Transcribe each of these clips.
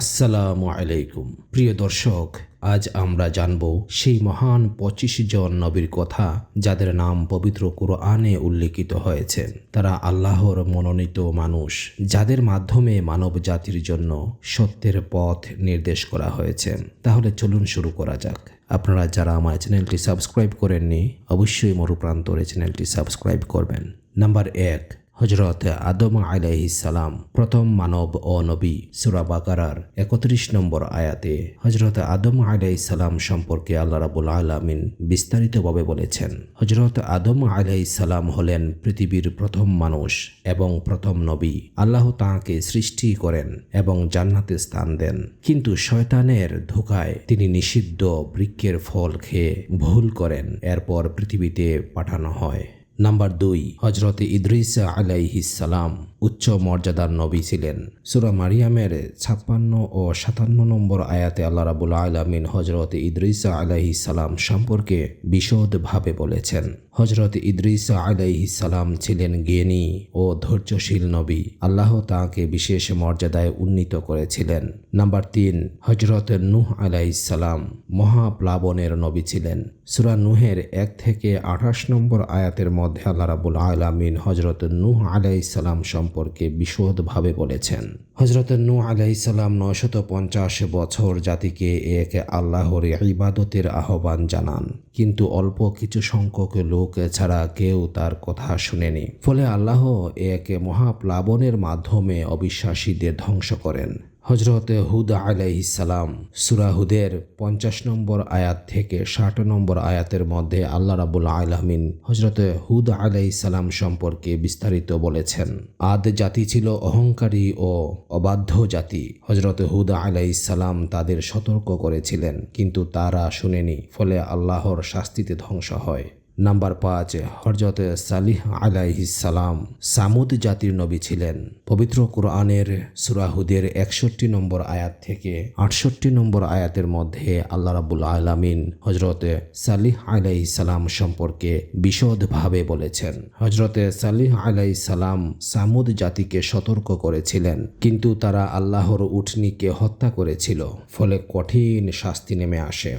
আসসালামু আলাইকুম। প্রিয় দর্শক, আজ আমরা জানব সেই মহান পঁচিশ জন নবীর কথা যাদের নাম পবিত্র কোরআনে উল্লেখিত হয়েছে। তারা আল্লাহর মনোনীত মানুষ, যাদের মাধ্যমে মানব জাতির জন্য সত্যের পথ নির্দেশ করা হয়েছে। তাহলে চলুন শুরু করা যাক। আপনারা যারা আমার চ্যানেলটি সাবস্ক্রাইব করেননি, অবশ্যই মরুপ্রান্তরে চ্যানেলটি সাবস্ক্রাইব করবেন। নাম্বার এক হজরত আদম সালাম, প্রথম মানব ও নবী, সুরা বাকারার একত্রিশ নম্বর আয়াতে হজরত আদম সালাম সম্পর্কে আল্লাহ রাবুল আলমিন বিস্তারিতভাবে বলেছেন। হজরত আদম সালাম হলেন পৃথিবীর প্রথম মানুষ এবং প্রথম নবী। আল্লাহ তাঁকে সৃষ্টি করেন এবং জান্নাতে স্থান দেন। কিন্তু শয়তানের ধোকায় তিনি নিষিদ্ধ বৃক্ষের ফল খেয়ে ভুল করেন। এরপর পৃথিবীতে পাঠানো হয়। নাম্বার দুই হজরত ইদ্রিস আলাইহিসালাম উচ্চ মর্যাদার নবী ছিলেন। সুরা মারিয়ামের ছাপ্পান্ন ও সাতান্ন নম্বর আয়াতে আল্লাহ রাবুল আলমিন হজরত ইদ্রিসা আলাইহিসালাম সম্পর্কে বিশদভাবে বলেছেন। হজরত ইদ্রিসা আলাইহিসালাম ছিলেন জ্ঞানী ও ধৈর্যশীল নবী। আল্লাহ তাঁকে বিশেষ মর্যাদায় উন্নীত করেছিলেন। নাম্বার তিন হজরত নূহ আলাইসালাম মহাপ্লাবনের নবী ছিলেন। সুরা নুহের এক থেকে আঠাশ নম্বর আয়াতের মধ্যে আল্লাহ রাবুল আলামিন হজরত নূহ আলাইসালাম সম্পর্কে বিশদভাবে বলেছেন। হজরত নূ আলাইসাল্লাম নয়শত পঞ্চাশ বছর জাতিকে এক আল্লাহর ইবাদতের আহ্বান জানান। কিন্তু অল্প কিছু সংখ্যক লোক ছাড়া কেউ তার কথা শুনেনি। ফলে আল্লাহ এক মহাপ্লাবনের মাধ্যমে অবিশ্বাসীদের ধ্বংস করেন। হজরত হুদ আলাইসালাম সুরাহুদের পঞ্চাশ নম্বর আয়াত থেকে ষাট নম্বর আয়াতের মধ্যে আল্লাহ রাবুল আলমিন হজরত হুদ আলাইসালাম সম্পর্কে বিস্তারিত বলেছেন। আদ জাতি ছিল অহংকারী ও অবাধ্য জাতি। হজরত হুদ আলাইসালাম তাদের সতর্ক করেছিলেন, কিন্তু তারা শুনেনি, ফলে আল্লাহর শাস্তিতে ধ্বংস হয়। নাম্বার পাঁচ হরজত সালিহ আলাইহিসালাম সামুদ জাতির নবী ছিলেন। পবিত্র কোরআনের সুরাহুদের একষট্টি নম্বর আয়াত থেকে আটষট্টি নম্বর আয়াতের মধ্যে আল্লাহ রাবুল আলামিন হজরত সালিহ আলাইসালাম সম্পর্কে বিশদভাবে বলেছেন। হজরতে সালিহ আলাইসালাম সামুদ জাতিকে সতর্ক করেছিলেন, কিন্তু তারা আল্লাহর উঠনিকে হত্যা করেছিল, ফলে কঠিন শাস্তি নেমে আসে।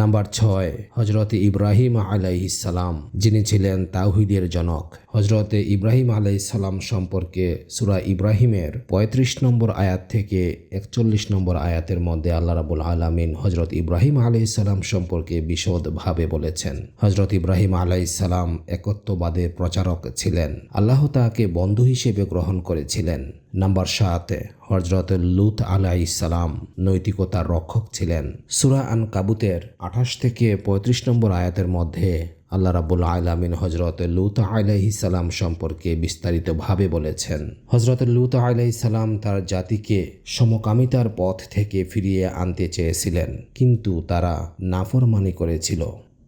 নাম্বার ছয় হজরত ইব্রাহিম আলাইসালাম যিনি ছিলেন তাওহিদের জনক। হজরত ইব্রাহিম আলাইসালাম সম্পর্কে সুরা ইব্রাহিমের ৩৫ নম্বর আয়াত থেকে একচল্লিশ নম্বর আয়াতের মধ্যে আল্লাহ রাবুল আলমিন হজরত ইব্রাহিম আলাইসালাম সম্পর্কে বিশদভাবে বলেছেন। হজরত ইব্রাহিম আলাইসালাম একত্ববাদের প্রচারক ছিলেন। আল্লাহ তাকে বন্ধু হিসেবে গ্রহণ করেছিলেন। নাম্বার সাত হজরত লুত আলাই সালাম নৈতিকতার রক্ষক ছিলেন। সুরা আন কাবুতের আঠাশ থেকে ৩৫ নম্বর আয়াতের মধ্যে আল্লাহ রাবুল আলামিন হজরত লুত সালাম সম্পর্কে বিস্তারিতভাবে বলেছেন। হজরত লুত সালাম তার জাতিকে সমকামিতার পথ থেকে ফিরিয়ে আনতে চেয়েছিলেন, কিন্তু তারা নাফরমানি করেছিল।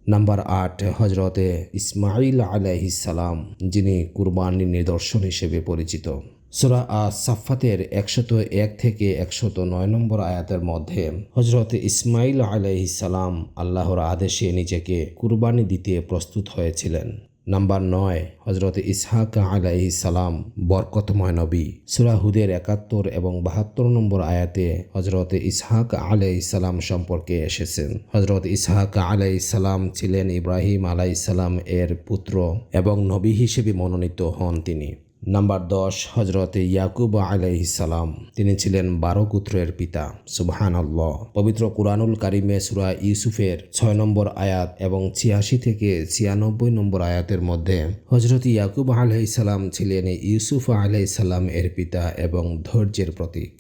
নাম্বার আট হজরতে ইসমাইল আলাইহিসালাম যিনি কুরবানির নিদর্শন হিসেবে পরিচিত। সুরা আ সাফাতের একশত এক থেকে একশত নয় নম্বর আয়াতের মধ্যে হজরত ইসমাইল আলাইহিসালাম আল্লাহর আদেশে নিজেকে কুরবানি দিতে প্রস্তুত হয়েছিলেন। নাম্বার নয় হজরত ইসহাক আলাইহি সালাম বরকতময় নবী। সুরাহুদের একাত্তর এবং বাহাত্তর নম্বর আয়াতে হজরত ইসহাক আলাই সালাম সম্পর্কে এসেছেন। হজরত ইসহাক আলাই সালাম ছিলেন ইব্রাহিম আলাই সালাম এর পুত্র এবং নবী হিসেবে মনোনীত হন তিনি। নাম্বার দশ হজরত ইয়াকুব আলাইহিসালাম তিনি ছিলেন বারো পুত্রের পিতা। সুবহান আল্লাহ পবিত্র কুরআনুল কারিমে সুরা ইউসুফের ছয় নম্বর আয়াত এবং ছিয়াশি থেকে ছিয়ানব্বই নম্বর আয়াতের মধ্যে হজরত ইয়াকুব আলাইসালাম ছিলেন ইউসুফ আলাইসাল্লাম এর পিতা এবং ধৈর্যের প্রতীক।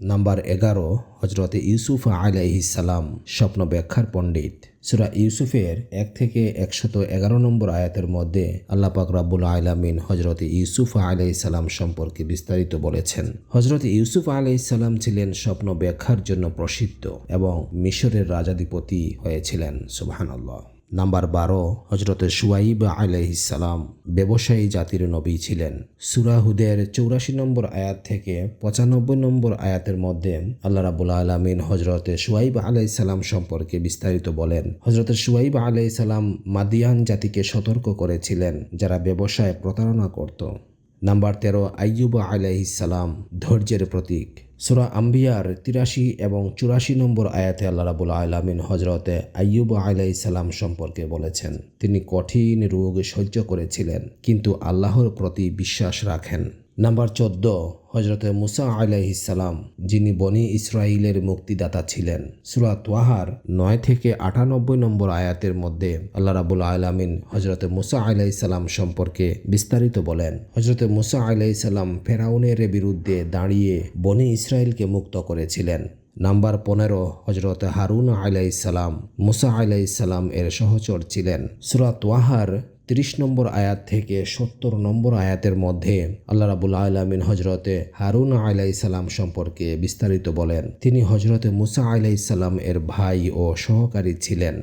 নাম্বার এগারো হজরত ইউসুফ আলাইহিসালাম স্বপ্ন ব্যাখ্যার পণ্ডিত। সুরা ইউসুফের এক থেকে একশত এগারো নম্বর আয়াতের মধ্যে আল্লাহ পাক রাব্বুল আলামিন হজরত ইউসুফ আলাই সালাম সম্পর্কে বিস্তারিত বলেছেন। হজরত ইউসুফ আলাই সালাম ছিলেন স্বপ্ন ব্যাখ্যার জন্য প্রসিদ্ধ এবং মিশরের রাজাধিপতি হয়েছিলেন, সুবহানাল্লাহ। নাম্বার বারো হজরত সুয়াইব আলাইসালাম ব্যবসায়ী জাতির নবী ছিলেন। সুরাহুদের চৌরাশি নম্বর আয়াত থেকে পঁচানব্বই নম্বর আয়াতের মধ্যে আল্লাহ রাবুল আলমিন হজরত সুয়াইব আলাইসালাম সম্পর্কে বিস্তারিত বলেন। হজরত সুয়াইব আলাইসালাম মাদিয়ান জাতিকে সতর্ক করেছিলেন, যারা ব্যবসায় প্রতারণা করত। নাম্বার তেরো, আইয়ুব আলাইসালাম ধৈর্যের প্রতীক। সুরা আম্বিয়ার তিরাশি এবং চুরাশি নম্বর আয়াতে আল্লাহ রাবুল আলামিন হজরতে আইয়ুব আলাই সালাম সম্পর্কে বলেছেন, তিনি কঠিন রোগ সহ্য করেছিলেন, কিন্তু আল্লাহর প্রতি বিশ্বাস রাখেন। নাম্বার চোদ্দ হজরতে মুসা আলাইহিসালাম যিনি বনি ইসরায়েলের মুক্তিদাতা ছিলেন। সুরা ওয়াহার নয় থেকে আটানব্বই নম্বর আয়াতের মধ্যে আল্লাহ রাবুল আলামিন হজরতে মুসা আলাইসাল্লাম সম্পর্কে বিস্তারিত বলেন। হজরতে মুসা আলাইসাল্লাম ফেরাউনের বিরুদ্ধে দাঁড়িয়ে বনি ইসরায়েলকে মুক্ত করেছিলেন। নাম্বার পনেরো হজরত হারুন আলাইসাল্লাম মুসা আলাইসাল্লাম এর সহচর ছিলেন। সুরাত ওয়াহার তিরিশ নম্বর আয়াত থেকে সত্তর নম্বর আয়াতের মধ্যে আল্লাহ রাবুল আলমিন হজরতে হারুন আলাইসাল্লাম সম্পর্কে বিস্তারিত বলেন। তিনি হজরতে মুসা আলাইসাল্লাম এর ভাই ও সহকারী ছিলেন।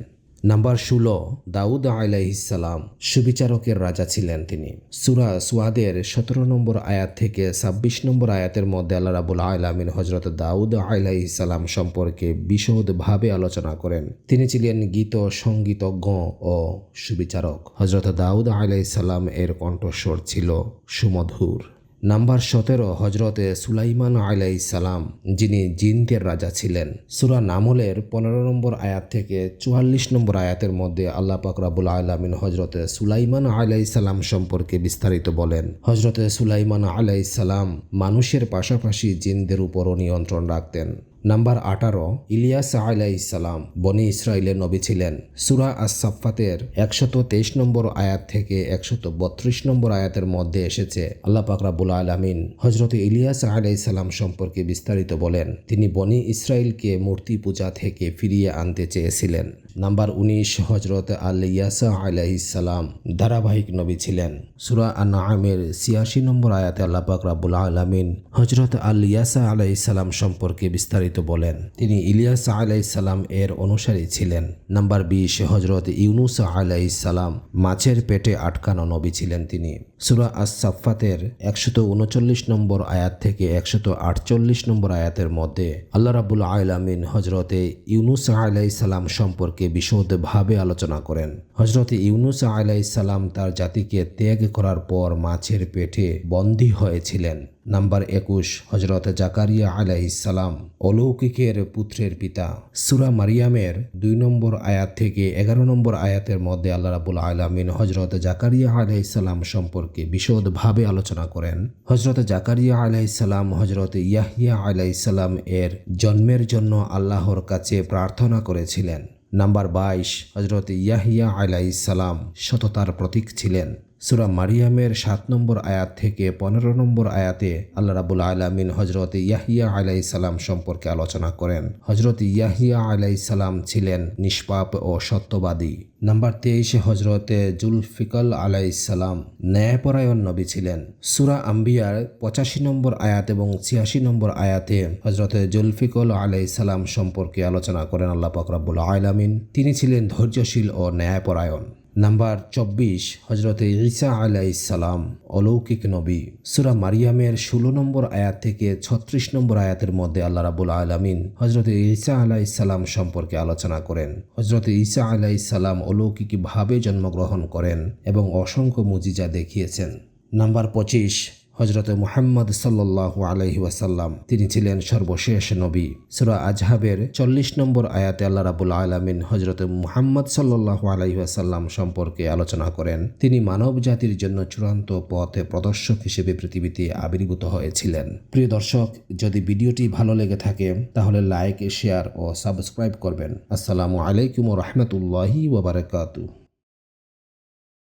নাম্বার ষোলো, দাউদ আলাইহিসাল্লাম সুবিচারকের রাজা ছিলেন তিনি। সুরা সুয়াদের সতেরো নম্বর আয়াত থেকে ছাব্বিশ নম্বর আয়াতের মধ্যে আল্লাহ রাবুল আলামিন হজরত দাউদ আলাইহিসাল্লাম সম্পর্কে বিশদভাবে আলোচনা করেন। তিনি ছিলেন গীত সঙ্গীতজ্ঞ ও সুবিচারক। হজরত দাউদ আলাইসাল্লাম এর কণ্ঠস্বর ছিল সুমধুর। নাম্বার সতেরো হজরতে সুলাইমান আলাই সালাম, যিনি জিনদের রাজা ছিলেন। সুরা নামলের পনেরো নম্বর আয়াত থেকে চুয়াল্লিশ নম্বর আয়াতের মধ্যে আল্লাহ পাকরাবুল আলমিন হজরতে সুলাইমান আলাই সালাম সম্পর্কে বিস্তারিত বলেন। হজরতে সুলাইমান আলাই সালাম মানুষের পাশাপাশি জিনদের উপরও নিয়ন্ত্রণ রাখতেন। নাম্বার আঠারো, ইলিয়াস আলাইসালাম বনি ইসরায়েলের নবী ছিলেন। সুরা আসাফাতের একশত তেইশ নম্বর আয়াত থেকে একশত বত্রিশ নম্বর আয়াতের মধ্যে এসেছে। আল্লাহ পাকরাবুল আলমিন হজরত ইলিয়াস আলাইসালাম সম্পর্কে বিস্তারিত বলেন, তিনি বনি ইসরায়েলকে মূর্তি পূজা থেকে ফিরিয়ে আনতে চেয়েছিলেন। নাম্বার উনিশ হজরত আল ইয়াসা আলাইসালাম ধারাবাহিক নবী ছিলেন। সুরা আনামের ছিয়াশি নম্বর আয়াতে আল্লাহ পাক রাবুল আলমিন হজরত আল ইয়াসা আলাইসালাম সম্পর্কে বিস্তারিত বলেন। তিনি ইলিয়াস আলাইসালাম এর অনুসারী ছিলেন। নাম্বার বিশ হজরত ইউনুস আলাইসালাম মাছের পেটে আটকানো নবী ছিলেন তিনি। সুরা আসাফাতের একশত উনচল্লিশ নম্বর আয়াত থেকে একশত আটচল্লিশ নম্বর আয়াতের মধ্যে আল্লাহ রাবুল আলামিন হজরতে ইউনুস আলাইসালাম সম্পর্কে বিশদভাবে আলোচনা করেন। হজরতে ইউনুস আলাইসালাম তার জাতিকে ত্যাগ করার পর মাছের পেটে বন্দী হয়েছিলেন। নাম্বার একুশ হজরত জাকারিয়া আলাইসালাম অলৌকিকের পুত্রের পিতা। সুরা মারিয়ামের দুই নম্বর আয়াত থেকে এগারো নম্বর আয়াতের মধ্যে আল্লাহ রাবুল আলমিন হজরত জাকারিয়া আলাইসালাম সম্পর্কে বিশদভাবে আলোচনা করেন। হজরত জাকারিয়া আলাইসালাম হজরত ইয়াহিয়া আলাইসালাম এর জন্মের জন্য আল্লাহর কাছে প্রার্থনা করেছিলেন। নাম্বার বাইশ হজরত ইয়াহিয়া আলাইসালাম সততার প্রতীক ছিলেন। সুরা মারিয়ামের সাত নম্বর আয়াত থেকে পনেরো নম্বর আয়াতে আল্লাহ রাবুল আলমিন হজরত ইয়াহিয়া আলাই সালাম সম্পর্কে আলোচনা করেন। হজরত ইয়াহিয়া আলাই সালাম ছিলেন নিষ্পাপ ও সত্যবাদী। নাম্বার তেইশে হজরতে জুলফিকল আলাই সালাম ন্যায়পরায়ণ নবী ছিলেন। সুরা আম্বিয়ার পঁচাশি নম্বর আয়াত এবং ছিয়াশি নম্বর আয়াতে হজরতে জুলফিকল আলাই সালাম সম্পর্কে আলোচনা করেন আল্লাহ পাকরাবুল আলামিন। তিনি ছিলেন ধৈর্যশীল ও ন্যায়পরায়ণ। নাম্বার চব্বিশ হজরতে ঈসা আলাইসালাম অলৌকিক নবী। সুরা মারিয়ামের ষোলো নম্বর আয়াত থেকে ছত্রিশ নম্বর আয়াতের মধ্যে আল্লাহ রাবুল আলমিন হজরত ঈসা আলাইসালাম সম্পর্কে আলোচনা করেন। হজরত ঈসা আলাইসালাম অলৌকিকভাবে জন্মগ্রহণ করেন এবং অসংখ্য মুজিজা দেখিয়েছেন। নাম্বার পঁচিশ হজরত মুহাম্মদ সাল্লাহ আলহি ওয়াসাল্লাম, তিনি ছিলেন সর্বশেষ নবী। সুরা আজহাবের চল্লিশ নম্বর আয়াতে আল্লাহ রাবুল আলমিন হজরত মুহাম্মদ সাল্লাহ আলহি ওয়াসাল্লাম সম্পর্কে আলোচনা করেন। তিনি মানব জাতির জন্য চূড়ান্ত পথে প্রদর্শক হিসেবে পৃথিবীতে আবির্ভূত হয়েছিলেন। প্রিয় দর্শক, যদি ভিডিওটি ভালো লেগে থাকে, তাহলে লাইক, শেয়ার ও সাবস্ক্রাইব করবেন। আসসালামু আলাইকুম রহমতুল্লাহি ওবরাকাতু